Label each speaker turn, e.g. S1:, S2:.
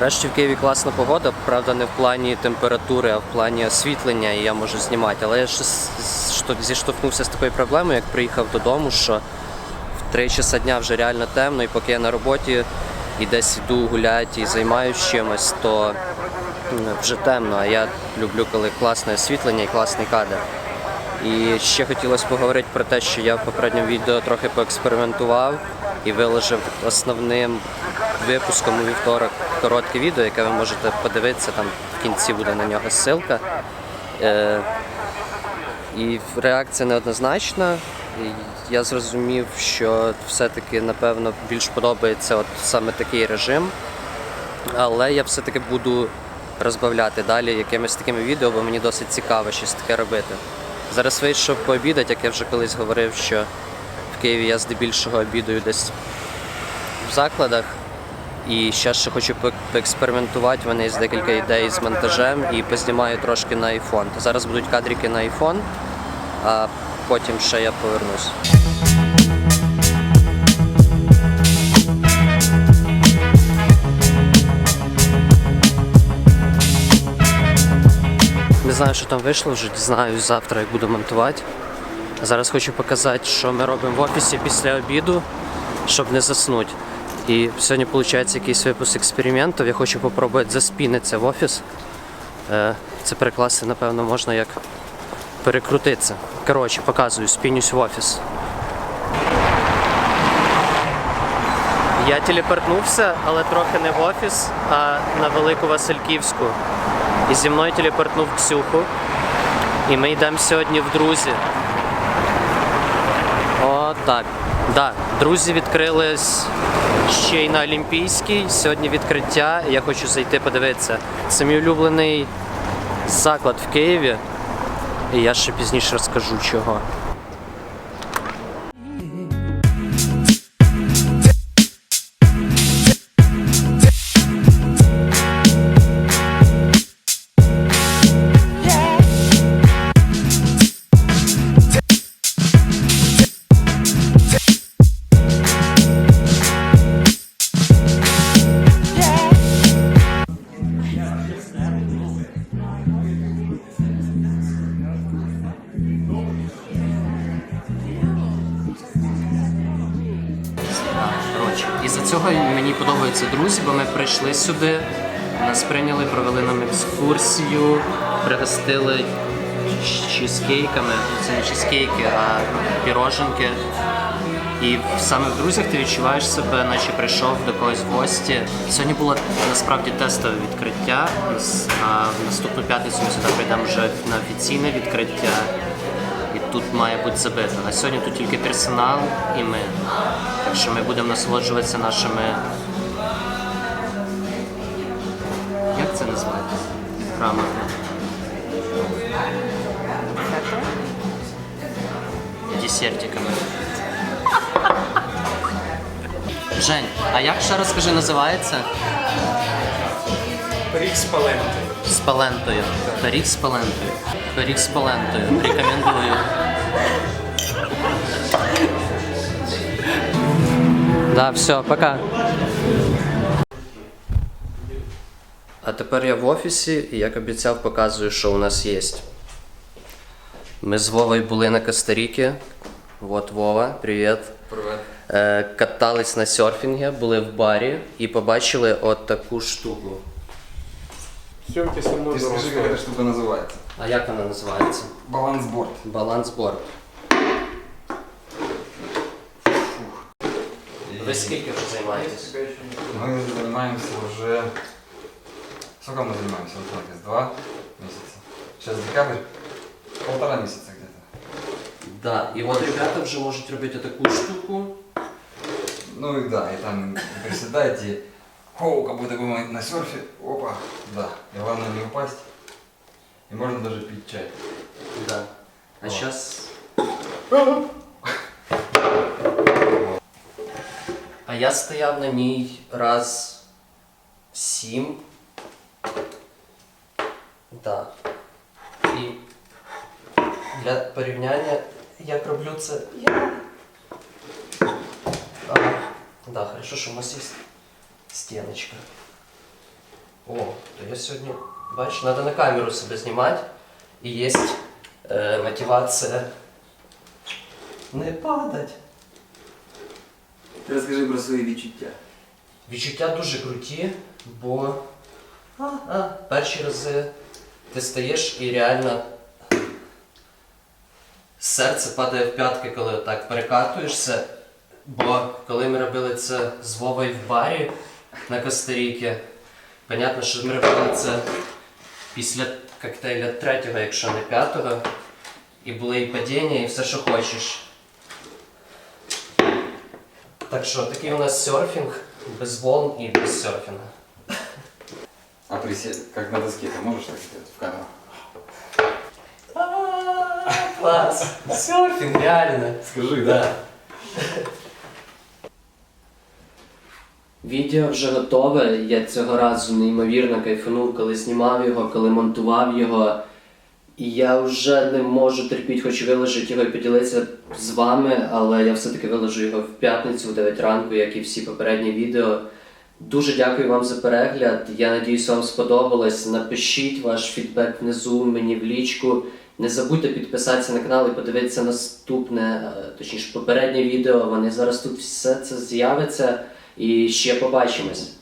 S1: Нарешті в Києві класна погода, правда, не в плані температури, а в плані освітлення, і я можу знімати. Але я що- зіштовхнувся з такою проблемою, як приїхав додому, що в 3 часа дня вже реально темно, і поки я на роботі і десь йду гуляти і займаюся чимось, то вже темно. А я люблю, коли класне освітлення і класний кадр. І ще хотілося поговорити про те, що я в попередньому відео трохи поекспериментував і виложив основним випуском у вівторок коротке відео, яке ви можете подивитися, там в кінці буде на нього ссылка. Е, і реакція неоднозначна. Я зрозумів, що все-таки, напевно, більш подобається от саме такий режим. Але я все-таки буду розбавляти далі якимись такими відео, бо мені досить цікаво щось таке робити. Зараз вийшов пообідати, як я вже колись говорив, що в Києві я здебільшого обідаю десь в закладах. І ще ще хочу поекспериментувати. В мене є декілька ідей з монтажем і познімаю трошки на iPhone. Зараз будуть кадрики на iPhone, а потім ще я повернусь. Не знаю, що там вийшло, вже дізнаюсь завтра, як буду монтувати. Зараз хочу показати, що ми робимо в офісі після обіду, щоб не заснути. І сьогодні виходить якийсь випуск експериментів. Я хочу спробувати заспінитися в офіс. Е, Це перекласти, напевно, можна як перекрутитися. Коротше, показую, спінюсь в офіс. Я телепортнувся, але трохи не в офіс, а на Велику Васильківську. І зі мною телепортнув Ксюху. І ми йдемо сьогодні в друзі. О, так. Да, друзі відкрились ще й на Олімпійській. Сьогодні відкриття. Я хочу зайти подивитися. Це мій улюблений заклад в Києві. І я ще пізніше розкажу чого. За цього мені подобаються друзі, бо ми прийшли сюди, нас прийняли, провели нам екскурсію, пригостили чизкейками. Це не чизкейки, а піроженки. І саме в друзях ти відчуваєш себе, наче прийшов до когось в гості. Сьогодні було насправді тестове відкриття. А в наступну п'ятницю ми сюди прийдемо вже на офіційне відкриття. Тут має бути забито. На сьогодні тут тільки персонал і ми. Так що ми будемо насолоджуватися нашими. Як це назвати? Грамотно. Десертиками. Жень, а як ще раз скажи, називається?
S2: Пиріг з паленти.
S1: З палентою. Пиріг з палентою. Пиріг з палентою. Рекомендую. Да, все, пока. А тепер я в офісі і як обіцяв, показую, що у нас є. Ми з Вовою були на Коста-Ріки. Вот Вова, привіт.
S2: Привет.
S1: Е, катались на серфінгі, були в барі і побачили от таку штуку.
S2: Съемки со мной
S3: Ты скажи, как эта штука называется.
S1: А як вона називається?
S3: Балансборд.
S1: Балансборд. Ви скільки вже займаєтесь?
S3: Мы занимаемся уже... Сколько мы занимаемся? Вот так, из два месяца. Сейчас декабрь. Полтора месяца где-то.
S1: Да, і от ребята вже можуть робити таку штуку.
S3: Ну и да, и там приседаете, хоу, как будто бы мы на серфе, опа, да. И главное не упасть. И можно даже пить чай.
S1: Да. А
S3: О.
S1: зараз. А я стояв на ній раз сім. Да. І для порівняння як роблю це я. А, да, хорошо, що у нас є Стіночка. О, то я сьогодні, бачиш, треба на камеру себе знімати. І є е, мотивація не падать.
S3: Розкажи про свої відчуття.
S1: Відчуття дуже круті, бо а, а, перші рази ти стаєш і реально серце падає в п'ятки, коли так перекатуєшся. Бо коли ми робили це з Вовою в барі на Коста-Рікі, понятно, що ми робили це після коктейля третього, якщо не п'ятого, і були і падіння, і все, що хочеш. Так що такий у нас серфінг без волн і без серфінга.
S3: А присед, как на доске, ты можешь так сделать в камеру?
S1: А, Клас! Серфінг, реально.
S3: Скажи,
S1: Да. Відео вже готове. Я цього разу неймовірно кайфанув, коли знімав його, коли монтував його. І я вже не можу терпіти, хочу виложити його і поділитися з вами, але я все-таки виложу його в п'ятницю в 9 ранку, як і всі попередні відео. Дуже дякую вам за перегляд. Я надіюсь, вам сподобалось. Напишіть ваш фідбек внизу мені в лічку. Не забудьте підписатися на канал і подивитися наступне, е, точніше попереднє відео. Вони зараз тут все це з'явиться. І ще побачимось.